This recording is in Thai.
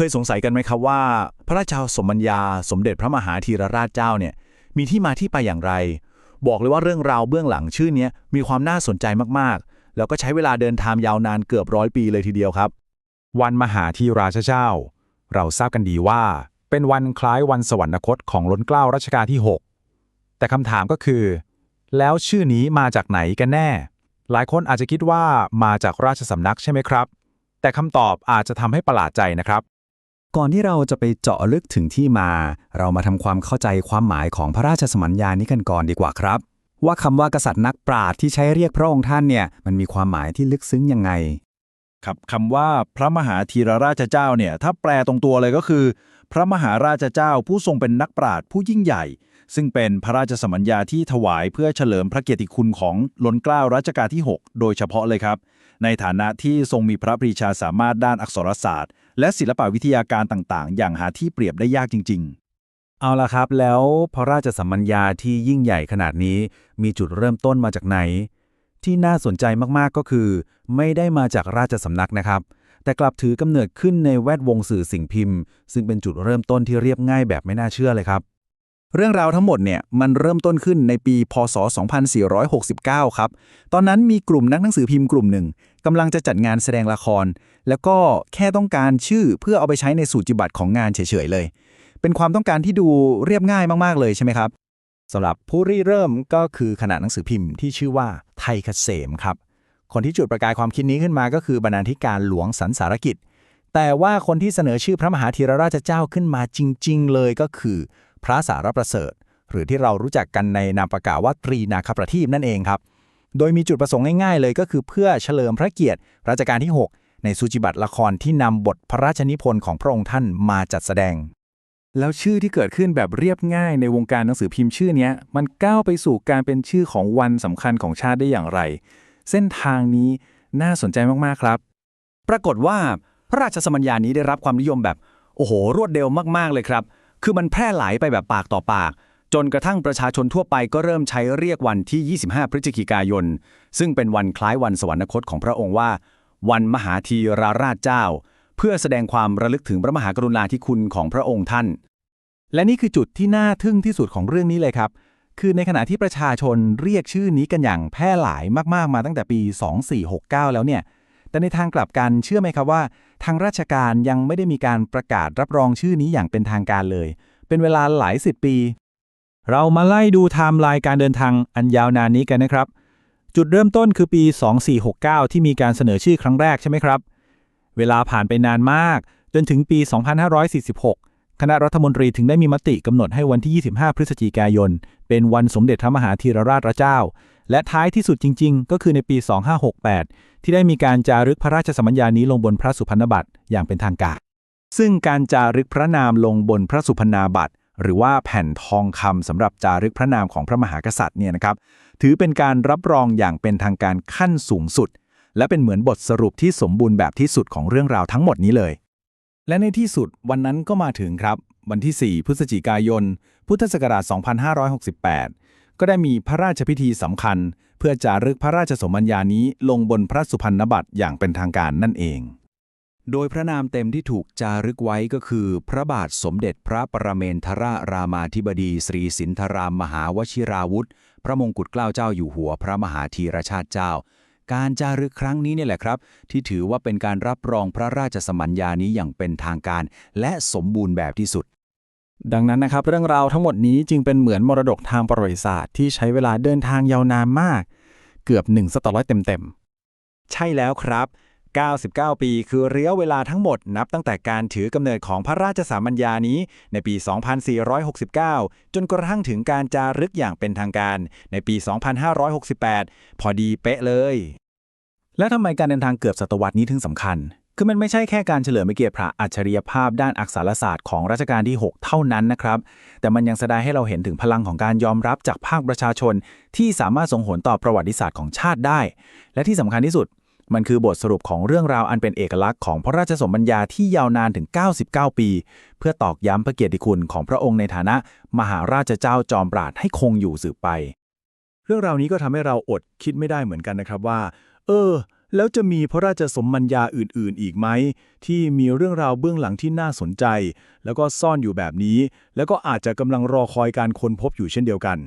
เคยสงสัยกันไหมครับว่า พระราชาสมัญญา สมเด็จพระมหาธีรราชเจ้าเนี่ยมีที่มาที่ไปอย่างไร บอกเลยว่าเรื่องราวเบื้องหลังชื่อนี้มีความน่าสนใจมากๆ แล้วก็ใช้เวลาเดินทางยาวนานเกือบร้อยปีเลยทีเดียวครับ วันมหาธีราชเจ้า เราทราบกันดีว่า เป็นวันคล้ายวันสวรรคตของล้นเกล้ารัชกาลที่ 6 แต่คำถามก็คือ แล้วชื่อนี้มาจากไหนกันแน่ หลายคนอาจจะคิดว่ามาจากราชสำนักใช่ไหมครับแต่คำตอบอาจจะทำให้ประหลาดใจนะครับ ก่อนที่เราจะไปเจาะลึกถึงที่มา เรามาทำความเข้าใจความหมายของพระราชสมัญญานี้กันก่อนดีกว่าครับ ว่าคำว่ากษัตริย์นักปราชญ์ที่ใช้เรียกพระองค์ท่านเนี่ยมันมีความหมายที่ลึกซึ้งยังไง ครับคำว่าพระมหาธีรราชเจ้าเนี่ยถ้าแปลตรงตัวเลยก็คือ พระมหาราชเจ้าผู้ทรงเป็นนักปราชญ์ผู้ยิ่งใหญ่ ซึ่งเป็นพระราชสมัญญาที่ถวายเพื่อเฉลิมพระเกียรติคุณของล้นเกล้ารัชกาลที่ 6 โดยเฉพาะเลยครับ ในฐานะที่ทรงมีพระปรีชาสามารถด้านอักษรศาสตร์ และศิลปวิทยาการต่างๆ อย่างหาที่เปรียบได้ยากจริง ๆ เอาละครับแล้วพระราชสัมัญญาที่ยิ่งใหญ่ขนาดนี้มีจุดเริ่มต้นมาจากไหน ที่น่าสนใจมากๆก็คือ ไม่ได้มาจากราชสำนักนะครับ แต่กลับถือกำเนิดขึ้นในแวดวงสื่อสิ่งพิมพ์ ซึ่งเป็นจุดเริ่มต้นที่เรียบง่ายแบบไม่น่าเชื่อเลยครับ เรื่องราวทั้งหมดเนี่ยมันเริ่มต้นขึ้นในปี พศ 2469 ครับ ตอนนั้นมีกลุ่มนักหนังสือพิมพ์กลุ่มหนึ่ง กำลังจะจัดงานแสดงละคร แล้วก็แค่ต้องการชื่อเพื่อเอาไปใช้ในสูจิบัตรของงานเฉยๆเลย เป็นความต้องการที่ดูเรียบง่ายมากๆเลยใช่ไหมครับสำหรับผู้ริเริ่มก็คือขนาดหนังสือพิมพ์ที่ชื่อว่าไทยเกษมครับ คนที่จุดประกายความคิดนี้ขึ้นมาก็คือบรรณาธิการหลวงสันสารกิจ แต่ว่าคนที่เสนอชื่อพระมหาธีรราชเจ้าขึ้นมาจริง ๆ เลยก็คือ พระสารประเสริฐ หรือที่เรารู้จักกันในนามประกาศว่าตรีนาคประทีปนั่นเองครับ โดยมีจุดประสงค์ง่ายๆเลยก็คือเพื่อเฉลิมพระเกียรติรัชกาลที่ 6 ในสุจิบัตรละครที่นำบทพระราชนิพนธ์ของพระองค์ท่านมาจัดแสดง แล้วชื่อที่เกิดขึ้นแบบเรียบง่ายในวงการหนังสือพิมพ์ชื่อนี้มันก้าวไปสู่การเป็นชื่อของวันสำคัญของชาติได้อย่างไร เส้นทางนี้น่าสนใจมากๆครับ ปรากฏว่าพระราชสมัญญานี้ได้รับความนิยมแบบโอ้โห รวดเร็วมากๆเลยครับ คือมันแพร่หลายไปแบบปากต่อปาก จนกระทั่งประชาชนทั่วไปก็เริ่มใช้เรียกวันที่ 25 พฤศจิกายน ซึ่งเป็นวันคล้ายวันสวรรคตของพระองค์ว่า วันมหาธีราราชเจ้า เพื่อแสดงความระลึกถึงพระมหากรุณาธิคุณของพระองค์ท่าน และนี่คือจุดที่น่าทึ่งที่สุดของเรื่องนี้เลยครับ คือในขณะที่ประชาชนเรียกชื่อนี้กันอย่างแพร่หลายมากๆมาตั้งแต่ปี 2469 แล้วเนี่ยแต่ในทางกลับกันเชื่อไหมครับว่า ทางราชการยังไม่ได้มีการประกาศรับรองชื่อนี้อย่างเป็นทางการเลย เป็นเวลาหลายสิบปี เรามาไล่ดูไทม์ไลน์การเดินทางอันยาวนานนี้กันนะครับ จุดเริ่มต้นคือปี 2469 ที่มีการเสนอชื่อครั้งแรกใช่ไหมครับ เวลาผ่านไปนานมาก จนถึงปี 2546 คณะรัฐมนตรีถึงได้มีมติกำหนดให้วันที่ 25 พฤศจิกายน เป็นวันสมเด็จพระมหาธีรราชเจ้า และท้ายที่สุดจริง ๆ ก็คือในปี 2568 ที่ได้มีการจารึกพระราชสมัญญานี้ลงบนพระสุพรรณบัตรอย่างเป็นทางการ ซึ่งการจารึกพระนามลงบนพระสุพรรณบัตร หรือว่าแผ่นทองคำสำหรับจารึกพระนามของพระมหากษัตริย์เนี่ยนะครับถือเป็นการรับรองอย่างเป็นทางการขั้นสูงสุด และเป็นเหมือนบทสรุปที่สมบูรณ์แบบที่สุดของเรื่องราวทั้งหมดนี้เลย และในที่สุดวันนั้นก็มาถึงครับ วันที่ 4 พฤศจิกายน พุทธศักราช 2568 ก็ได้มีพระราชพิธีสำคัญ เพื่อจารึกพระราชสมัญญานี้ลงบนพระสุพรรณบัตรอย่างเป็นทางการนั่นเอง โดยพระนามเต็มที่ถูกจารึกไว้ก็คือ พระบาทสมเด็จพระประเมนทรารามาธิบดีสรีสินธรามมหาวชิราวุธ พระมงกุฎเกล้าเจ้าอยู่หัว พระมหาธีรชาติเจ้า การจารึกครั้งนี้เนี่ยแหละครับ ที่ถือว่าเป็นการรับรองพระราชสมัญญานี้อย่างเป็นทางการ และสมบูรณ์แบบที่สุด ดังนั้นนะครับ เรื่องราวทั้งหมดนี้จึงเป็นเหมือนมรดกทางประวัติศาสตร์ที่ใช้เวลาเดินทางยาวนานมาก เกือบ1ศตวรรษเต็มๆใช่แล้วครับ 99 ปี คือระยะเวลาทั้งหมดนับตั้งแต่การถือกำเนิดของพระราชสามัญญานี้ในปี 2469 จนกระทั่งถึงการจารึกอย่างเป็นทางการในปี 2568 พอดีเป๊ะเลย และทำไมการเดินทางเกือบศตวรรษนี้ถึงสำคัญ คือมันไม่ใช่แค่การเฉลิมพระเกียรติพระอัจฉริยภาพด้านอักษรศาสตร์ของรัชกาลที่ 6 เท่านั้นนะครับ แต่มันยังแสดงให้เราเห็นถึงพลังของการยอมรับจากภาคประชาชน ที่สามารถส่งผลต่อประวัติศาสตร์ของชาติได้ และที่สำคัญที่สุด มันคือบทสรุปของเรื่องราวอันเป็นเอกลักษณ์ของพระราชสมบัญญาที่ยาวนานถึง 99 ปี เพื่อตอกย้ำพระเกียรติคุณของพระองค์ในฐานะ มหาราชเจ้าจอมปราดให้คงอยู่สืบไป เรื่องราวนี้ก็ทำให้เราอดคิดไม่ได้เหมือนกันนะครับว่า เออ แล้วจะมีพระราชสมมัญญาอื่น ๆ อีกไหม ที่มีเรื่องราวเบื้องหลังที่น่าสนใจ แล้วก็ซ่อนอยู่แบบนี้ แล้วก็อาจจะกำลังรอคอยการค้นพบอยู่เช่นเดียวกัน